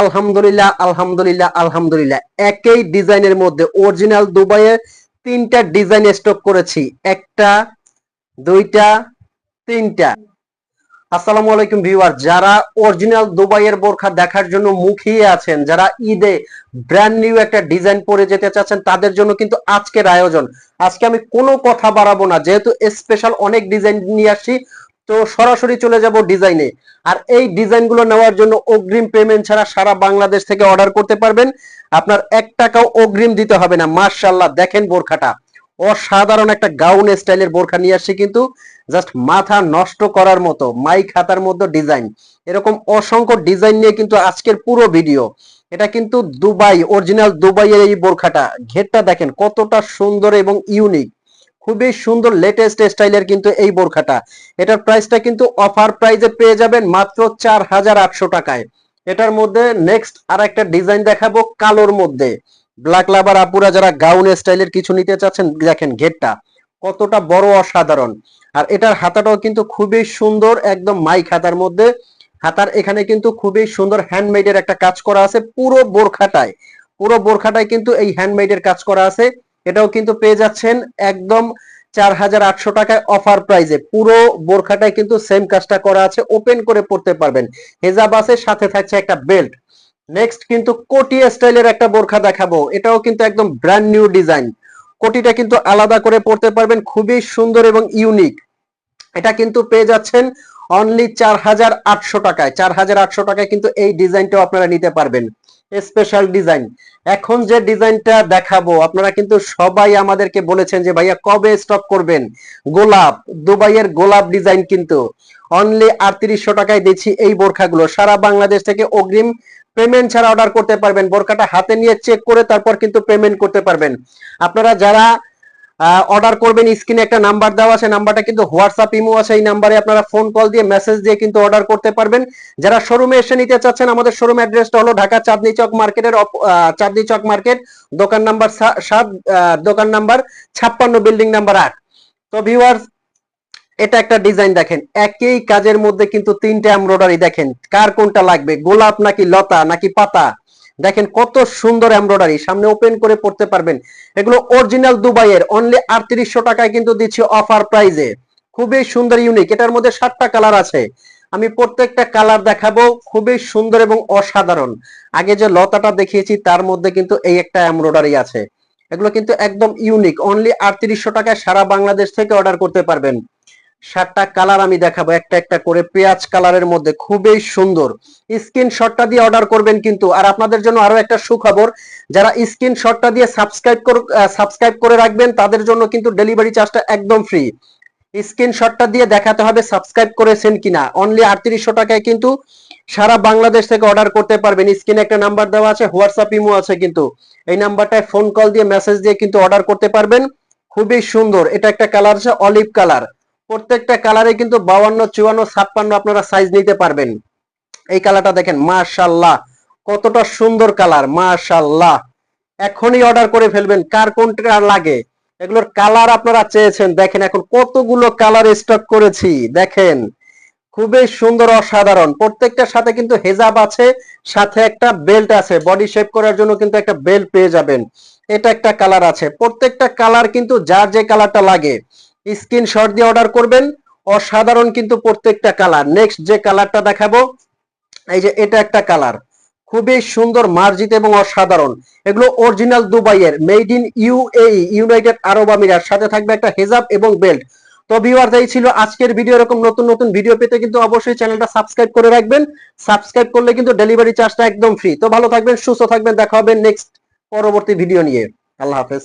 আলহামদুলিল্লাহ আলহামদুলিল্লাহ আলহামদুলিল্লাহ। একই ডিজাইনের মধ্যে অরিজিনাল দুবাইয়ের তিনটা ডিজাইন স্টক করেছি। একটা, দুইটা, তিনটা। আসসালামু আলাইকুম ভিউয়ার, যারা অরিজিনাল দুবাইয়ের বোরখা দেখার জন্য মুখিয়ে আছেন, যারা ঈদে ব্র্যান্ড নিউ একটা ডিজাইন পরে যেতে চাচ্ছেন, তাদের জন্য কিন্তু আজকের আয়োজন। আজকে আমি কোনো কথা বাড়াবো না, যেহেতু স্পেশাল অনেক ডিজাইন নিয়ে আসছি তো সরাসরি চলে যাব ডিজাইনে। আর এই ডিজাইনগুলো নেওয়ার জন্য অগ্রিম পেমেন্ট ছাড়া সারা বাংলাদেশ থেকে অর্ডার করতে পারবেন। আপনার এক টাকাও অগ্রিম দিতে হবে না। মার্শাল্লাহ দেখেন বোরখাটা। অসাধারণ একটা গাউন স্টাইলের বোরখা নিয়ে আসছি কিন্তু জাস্ট মাথা নষ্ট করার মতো মাই খাতার মধ্যে ডিজাইন। এরকম অসংখ্য ডিজাইন নিয়ে কিন্তু আজকের পুরো ভিডিও এটা কিন্তু দুবাই অরিজিনাল দুবাইয়ের এই বোরখাটা। ঘেরটা দেখেন কতটা সুন্দর এবং ইউনিক খুবই সুন্দর লেটেস্ট স্টাইলের কিন্তু এই বোরখাটা। এটার প্রাইসটা কিন্তু অফার প্রাইজে পেয়ে যাবেন মাত্র চার হাজার আটশো টাকায়। এটার মধ্যে নেক্সট আর একটা ডিজাইন দেখাবো কালোর মধ্যে। ব্ল্যাক লাভার আপুরা যারা গাউন স্টাইলের কিছু নিতে চাচ্ছেন, দেখেন ঘেরটা কতটা বড় অসাধারণ। আর এটার হাতাটাও কিন্তু খুবই সুন্দর একদম মাইক হাতার মধ্যে। হাতার এখানে কিন্তু খুবই সুন্দর হ্যান্ডমেডের একটা কাজ করা আছে পুরো বোরখাটায়। পুরো বোরখাটায় কিন্তু এই হ্যান্ডমেডের কাজ করা আছে। এটাও কিন্তু পেয়ে যাচ্ছেন একদম চার হাজার আটশো টাকায় অফার প্রাইজে পুরো বোরখাটায় কিন্তু সেম কাজটা করা আছে ওপেন করে পড়তে পারবেন। হেজাব আছে, সাথে থাকছে একটা বেল্ট নেক্সট কিন্তু কোটি স্টাইলের একটা বোরখা দেখাবো। এটাও কিন্তু একদম ব্র্যান্ড নিউ ডিজাইন কোটিটা কিন্তু আলাদা করে পড়তে পারবেন, খুবই সুন্দর এবং ইউনিক এটা কিন্তু পেয়ে যাচ্ছেন অনলি চার হাজার আটশো টাকায়, চার হাজার আটশো টাকায় কিন্তু এই ডিজাইনটাও আপনারা নিতে পারবেন। স্পেশাল ডিজাইন এখন যে ডিজাইনটা দেখাবো, আপনারা কিন্তু সবাই আমাদেরকে বলেছেন যে, ভাইয়া, কবে স্টক করবেন? গোলাপ, দুবাইয়ের গোলাপ ডিজাইন কিন্তু। অনলি আটত্রিশশো টাকায় দিচ্ছি এই বোরখাগুলো। সারা বাংলাদেশ থেকে অগ্রিম পেমেন্ট ছাড়া অর্ডার করতে পারবেন। বোরখাটা হাতে নিয়ে চেক করে তারপর কিন্তু পেমেন্ট করতে পারবেন। আপনারা যারা অর্ডার করবেন স্ক্রিনে একটা নাম্বার দেওয়া আছে নাম্বারটা কিন্তু হোয়াটসঅ্যাপ ইমো আছে, এই নাম্বারে আপনারা ফোন কল দিয়ে মেসেজ দিয়ে কিন্তু অর্ডার করতে পারবেন। যারা শোরুমে এসে নিতে চাচ্ছেন, আমাদের শোরুম অ্যাড্রেসটা হলো ঢাকা চাঁদনি চক মার্কেটের চাঁদনি চক মার্কেট, দোকান নাম্বার সাত দোকান নাম্বার ছাপ্পান্ন বিল্ডিং নাম্বার আট। তো ভিউয়ার্স এটা একটা ডিজাইন দেখেন, একই কাজের মধ্যে কিন্তু তিনটে এমব্রয়ডারি দেখেন, কার কোনটা লাগবে, গোলাপ নাকি লতা নাকি পাতা? দেখেন কত সুন্দর এমব্রয়ডারি। সামনে ওপেন করে পড়তে পারবেন। এগুলো অরিজিনাল দুবাইয়ের অনলি আটত্রিশশো টাকায় কিন্তু দিচ্ছি অফার প্রাইজে খুবই সুন্দর ইউনিক এটার মধ্যে সাতটা কালার আছে। আমি প্রত্যেকটা কালার দেখাবো, খুবই সুন্দর এবং অসাধারণ। আগে যে লতাটা দেখিয়েছি, তার মধ্যে কিন্তু এই একটা এমব্রয়ডারি আছে। এগুলো কিন্তু একদম ইউনিক অনলি আটত্রিশশো টাকায় সারা বাংলাদেশ থেকে অর্ডার করতে পারবেন। সাতটা কালার আমি দেখাবো। একটা একটা করে পেঁয়াজ কালারের মধ্যে। খুবই সুন্দর। স্ক্রিনশটটা দিয়ে অর্ডার করবেন কিন্তু। আর আপনাদের জন্য আরও একটা সুখবর, যারা স্ক্রিনশটটা দিয়ে সাবস্ক্রাইব সাবস্ক্রাইব করে রাখবেন, তাদের জন্য কিন্তু ডেলিভারি চার্জটা একদম ফ্রি স্ক্রিনশটটা দিয়ে দেখাতে হবে সাবস্ক্রাইব করেছেন কিনা। অনলি আটত্রিশশো টাকায় কিন্তু সারা বাংলাদেশ থেকে অর্ডার করতে পারবেন। স্ক্রিনে একটা নাম্বার দেওয়া আছে হোয়াটসঅ্যাপ ইমো আছে কিন্তু। এই নাম্বারটায় ফোন কল দিয়ে মেসেজ দিয়ে কিন্তু অর্ডার করতে পারবেন। খুবই সুন্দর। এটা একটা কালার আছে অলিভ কালার প্রত্যেকটা কালারে কিন্তু বাউান্ন চুয়ান্ন, ছাপ্পান্ন আপনারা সাইজ নিতে পারবেন। এই কালারটা দেখেন মাশাল্লাহ কতটা সুন্দর কালার মাশাল্লাহ এখনই অর্ডার করে ফেলবেন, কার কোনটা লাগে? এগুলোর কালার আপনারা চেয়েছেন, দেখেন এখন কতগুলো কালার স্টক করেছি, দেখেন। খুবই সুন্দর, অসাধারণ। প্রত্যেকটার সাথে কিন্তু হেজাব আছে, সাথে একটা বেল্ট আছে বডি শেপ করার জন্য কিন্তু একটা বেল্ট পেয়ে যাবেন। এটা একটা কালার আছে। প্রত্যেকটা কালার কিন্তু যার যে কালারটা লাগে স্ক্রিনশট দিয়ে অর্ডার করবেন। অসাধারণ কিন্তু প্রত্যেকটা কালার। নেক্সট যে কালারটা দেখাবো, এই যে এটা একটা কালার। খুবই সুন্দর, মার্জিত এবং অসাধারণ। এগুলো অরিজিনাল দুবাইয়ের made in UAE United Arab Emirates সাথে থাকবে একটা হেজাব এবং বেল্ট। তো ভিউয়ার এই ছিল আজকের ভিডিও এরকম নতুন নতুন ভিডিও পেতে কিন্তু অবশ্যই চ্যানেলটা সাবস্ক্রাইব করে রাখবেন। সাবস্ক্রাইব করলে কিন্তু ডেলিভারি চার্জটা একদম ফ্রি তো ভালো থাকবেন, সুস্থ থাকবেন। দেখা হবে নেক্সট পরবর্তী ভিডিও নিয়ে। আল্লাহ হাফেজ।